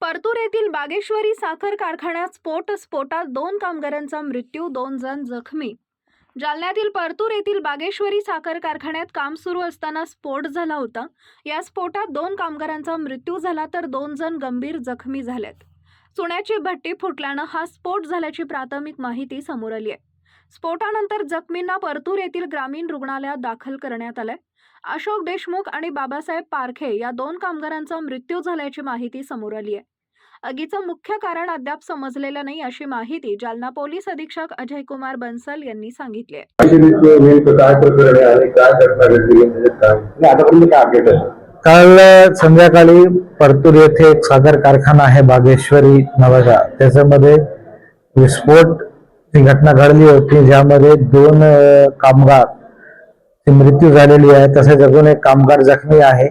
परतूर येथील बागेश्वरी साखर कारखान्यात स्फोट स्फोटात दोन कामगारांचा मृत्यू दोन जण जखमी. जालन्यातील परतूर येथील बागेश्वरी साखर कारखान्यात काम सुरू असताना स्फोट झाला होता. या स्फोटात दोन कामगारांचा मृत्यू झाला तर दोन जण गंभीर जखमी झालेत. चुन्याची भट्टी फुटल्यानं हा स्फोट झाल्याची प्राथमिक माहिती समोर आली आहे. स्फोटानंतर जखमींना परतूर येथील ग्रामीण रुग्णालयात दाखल करण्यात आलंय. अशोक देशमुख आणि बाबासाहेब पारखे या दोन कामगारांचा मृत्यू झाल्याची माहिती समोर आली आहे. आगीचं मुख्य कारण अद्याप समजलेलं नाही अशी माहिती जालना पोलीस अधीक्षक अजय कुमार बन्सल यांनी सांगितली म्हणजे आहे काल संध्याकाळी परतूर येथे एक साखर कारखाना आहे बागेश्वरी नावाचा त्याच्यामध्ये विस्फोट घटना घडली होती ज्यामध्ये दोन कामगार मृत्यू झालेली आहे. तसेच अजून एक कामगार जखमी आहे.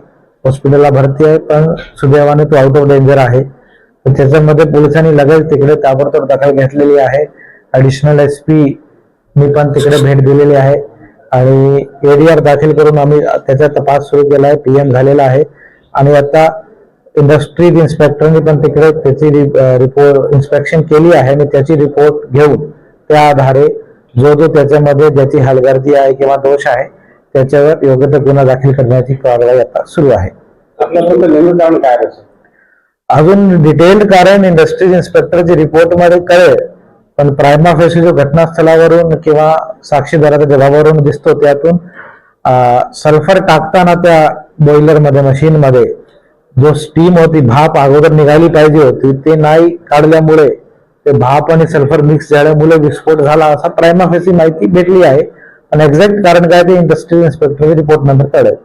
हॉस्पिटलला भरती आहे पण सुदैवाने तो आउट ऑफ डेंजर आहे. त्याच्यामध्ये पोलिसांनी लगेच तिकडे ताबडतोब दखल घेतलेली आहे. ऍडिशनल एस पी मी पण तिकडे भेट दिलेली आहे. आणि एडीआर दाखल करून आम्ही त्याचा तपास सुरू केला आहे. पीएम झालेला आहे. आणि आता इंडस्ट्रीज इन्स्पेक्टरनी पण तिकडे त्याची रिपोर्ट इन्स्पेक्शन केली आहे. आणि त्याची रिपोर्ट घेऊन त्या आधारे जो जो त्याच्यामध्ये ज्याची हलगर्जी आहे किंवा दोष आहे त्याच्यावर योग्य तो गुन्हा दाखल करण्याची कारवाई आता सुरू आहे. अजून डिटेल्ड कारण इंडस्ट्रीज इन्स्पेक्टरच्या रिपोर्टमध्ये कळेल पण प्रायमा फेसी जो घटनास्थळावरून किंवा साक्षीदाराच्या जबाबावरून दिसतो त्यातून सल्फर टाकताना त्या बॉयलरमध्ये मशीन मध्ये जो स्टीम होती भाप अगोदर निघाली पाहिजे होती ते नाही काढल्यामुळे ते भाप आणि सल्फर मिक्स झाल्यामुळे विस्फोट झाला असा प्रायमा फेसी माहिती भेटली आहे. पण एक्झॅक्ट कारण काय ते इंडस्ट्रियल इन्स्पेक्टर रिपोर्ट नंतर कळेल.